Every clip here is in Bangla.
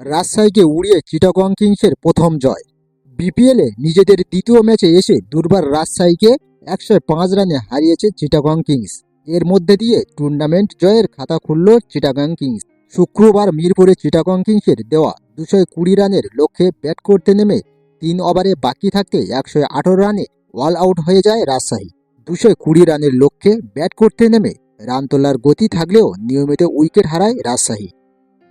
রাজশাহীকে উড়িয়ে চিটাগং কিংসের প্রথম জয়। বিপিএলে নিজেদের দ্বিতীয় ম্যাচে এসে দুর্বার রাজশাহীকে একশো পাঁচ রানে হারিয়েছে চিটাগং কিংস। এর মধ্যে দিয়ে টুর্নামেন্ট জয়ের খাতা খুলল চিটাগং কিংস। শুক্রবার মিরপুরে চিটাগং কিংসের দেওয়া দুশো কুড়ি রানের লক্ষ্যে ব্যাট করতে নেমে তিন ওভারে বাকি থাকতে একশো আঠারো রানে অল আউট হয়ে যায় রাজশাহী। দুশো কুড়ি রানের লক্ষ্যে ব্যাট করতে নেমে রান তোলার গতি থাকলেও নিয়মিত উইকেট হারায় রাজশাহী।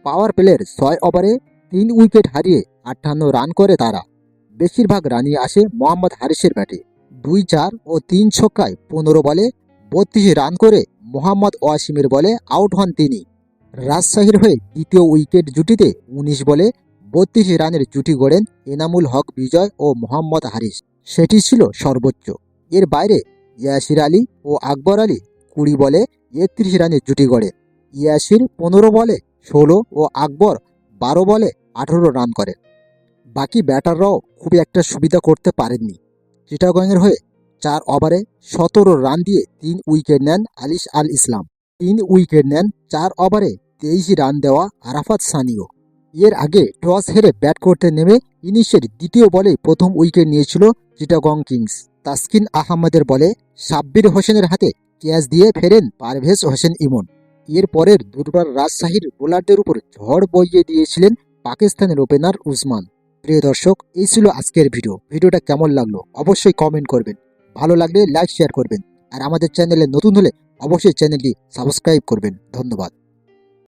পাওয়ার প্লের ছয় ওভারে তিন উইকেট হারিয়ে আটান্ন রান করে তারা। বেশিরভাগ রানই আসে মোহাম্মদ হারিসের ব্যাটে। দুই চার ও তিন ছক্কায় পনেরো বলে, বত্রিশ রান করে মোহাম্মদ ওয়াসিমের বলে আউট হন তিনি। রাজশাহীর হয়ে দ্বিতীয় উইকেট জুটিতে উনিশ বলে, বত্রিশ রানের জুটি গড়েন এনামুল হক বিজয় ও মোহাম্মদ হারিস। সেটি ছিল সর্বোচ্চ। এর বাইরে ইয়াসির আলী ও আকবর আলী কুড়ি বলে, একত্রিশ রানের জুটি গড়ে। ইয়াসির পনেরো বলে ষোলো ও আকবর বারো বলে আঠেরো রান করে। বাকি ব্যাটাররাও খুব একটা সুবিধা করতে পারেননি। চিটাগংয়ের হয়ে চার ওভারে সতেরো রান দিয়ে তিন উইকেট নেন আলিস আল ইসলাম। তিন উইকেট নেন, চার ওভারে তেইশ রান দেওয়া আরাফাত সানিও। এর আগে টস হেরে ব্যাট করতে নেমে ইনিংসের দ্বিতীয় বলে প্রথম উইকেট নিয়েছিল চিটাগং কিংস। তাসকিন আহমেদের বলে সাব্বির হোসেনের হাতে ক্যাচ দিয়ে ফেরেন পারভেজ হোসেন ইমন। এর পরের দুর্বার রাজশাহীর বোলারদের উপর ঝড় বইয়ে দিয়েছিলেন পাকিস্তানের ওপেনার উসমান। প্রিয় দর্শক, এই ছিল আজকের ভিডিও। ভিডিওটা কেমন লাগল অবশ্যই কমেন্ট করবেন। ভালো লাগলে লাইক শেয়ার করবেন। আর আমাদের চ্যানেলে নতুন হলে অবশ্যই চ্যানেলটি সাবস্ক্রাইব করবেন। ধন্যবাদ।